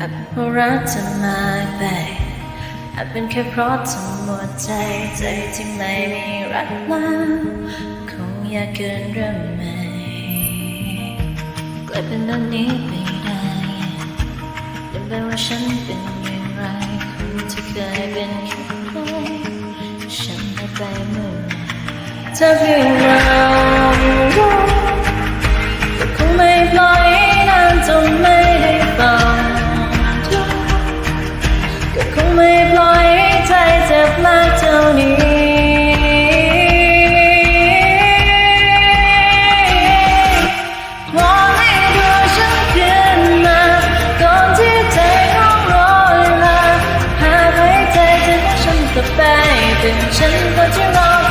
อาจเป็นเพรรักเธอมาไปอาจเป็นแค่เพราะเธอหมดใจใจที่ไม่มีรักแล้วคงอยากเกินเรื่องใหม่กลายเป็นแบบนี้ไปได้ลืมไปว่าฉันเป็นอย่างไรคนที่เคยเป็นแค่ใครฉันหายไปเมื่อไหร่เธอเพียง 爱变成了煎熬